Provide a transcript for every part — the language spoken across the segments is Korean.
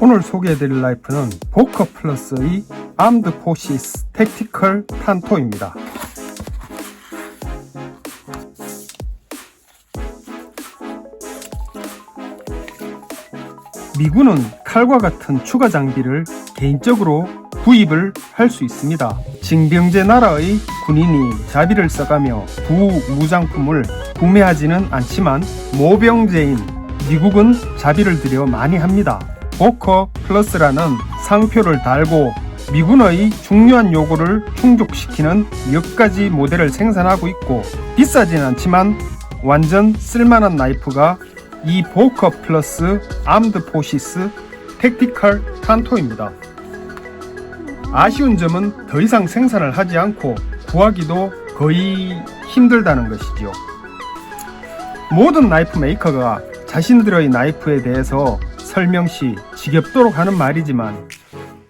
오늘 소개해드릴 라이프는 보커 플러스의 암드 포시스 택티컬 탄토입니다. 미군은 칼과 같은 추가 장비를 개인적으로 구입을 할 수 있습니다. 징병제 나라의 군인이 자비를 써가며 부무장품을 구매하지는 않지만 모병제인 미국은 자비를 들여 많이 합니다. 보커 플러스라는 상표를 달고 미군의 중요한 요구를 충족시키는 몇 가지 모델을 생산하고 있고 비싸진 않지만 완전 쓸만한 나이프가 이 보커 플러스 암드 포시스 택티컬 탄토입니다. 아쉬운 점은 더 이상 생산을 하지 않고 구하기도 거의 힘들다는 것이지요. 모든 나이프 메이커가 자신들의 나이프에 대해서 설명 시 지겹도록 하는 말이지만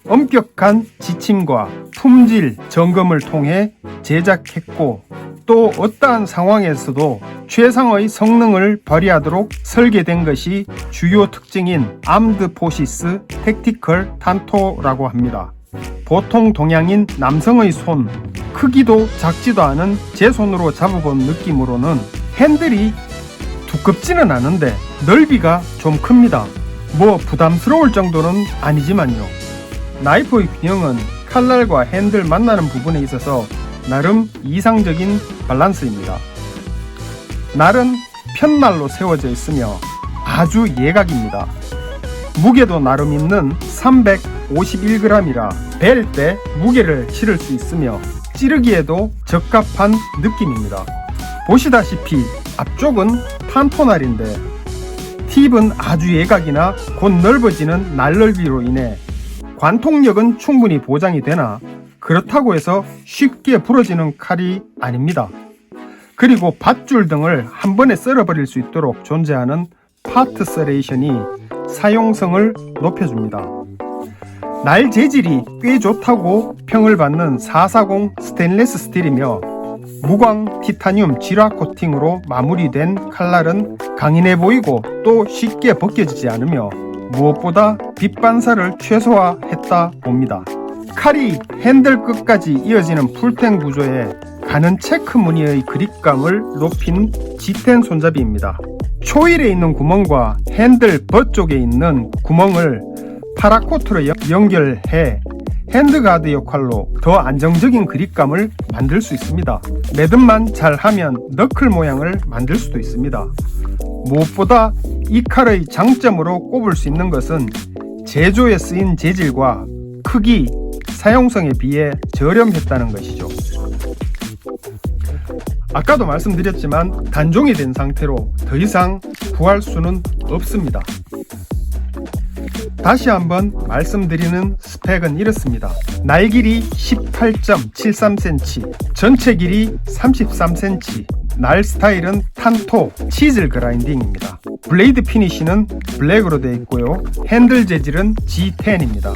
엄격한 지침과 품질 점검을 통해 제작했고 또 어떠한 상황에서도 최상의 성능을 발휘하도록 설계된 것이 주요 특징인 암드 포시스 택티컬 탄토라고 합니다. 보통 동양인 남성의 손, 크기도 작지도 않은 제 손으로 잡아본 느낌으로는 핸들이 두껍지는 않은데 넓이가 좀 큽니다. 뭐 부담스러울 정도는 아니지만요. 나이프의 균형은 칼날과 핸들 만나는 부분에 있어서 나름 이상적인 밸런스입니다. 날은 편날로 세워져 있으며 아주 예각입니다. 무게도 나름 있는 351g이라 벨 때 무게를 실을 수 있으며 찌르기에도 적합한 느낌입니다. 보시다시피 앞쪽은 탄토날인데 팁은 아주 예각이나 곧 넓어지는 날넓이로 인해 관통력은 충분히 보장이 되나 그렇다고 해서 쉽게 부러지는 칼이 아닙니다. 그리고 밧줄 등을 한 번에 썰어버릴 수 있도록 존재하는 파트 서레이션이 사용성을 높여줍니다. 날 재질이 꽤 좋다고 평을 받는 440 스테인레스 스틸이며 무광 티타늄 질화 코팅으로 마무리된 칼날은 강인해 보이고 또 쉽게 벗겨지지 않으며 무엇보다 빛 반사를 최소화했다 봅니다. 칼이 핸들 끝까지 이어지는 풀텐 구조에 가는 체크 무늬의 그립감을 높인 G10 손잡이입니다. 초일에 있는 구멍과 핸들 벗 쪽에 있는 구멍을 파라코트로 연- 연결해 핸드가드 역할로 더 안정적인 그립감을 만들 수 있습니다. 매듭만 잘 하면 너클 모양을 만들 수도 있습니다. 무엇보다 이 칼의 장점으로 꼽을 수 있는 것은 제조에 쓰인 재질과 크기, 사용성에 비해 저렴했다는 것이죠. 아까도 말씀드렸지만 단종이 된 상태로 더 이상 구할 수는 없습니다. 다시 한번 말씀드리는 스펙은 이렇습니다. 날 길이 18.73cm, 전체 길이 33cm, 날 스타일은 탄토, 치즐 그라인딩입니다. 블레이드 피니쉬는 블랙으로 되어 있고요. 핸들 재질은 G10입니다.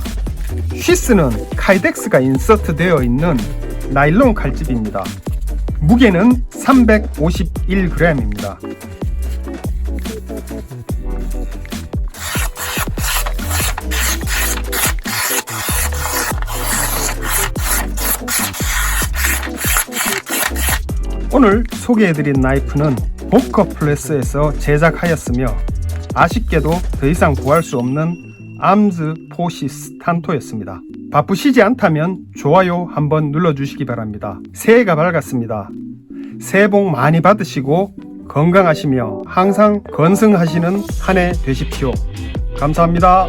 쉬스는 카이덱스가 인서트 되어 있는 나일론 칼집입니다. 무게는 351g입니다. 오늘 소개해드린 나이프는 보커 플레스에서 제작하였으며 아쉽게도 더 이상 구할 수 없는 암즈 포시스 탄토였습니다. 바쁘시지 않다면 좋아요 한번 눌러주시기 바랍니다. 새해가 밝았습니다. 새해 복 많이 받으시고 건강하시며 항상 건승하시는 한 해 되십시오. 감사합니다.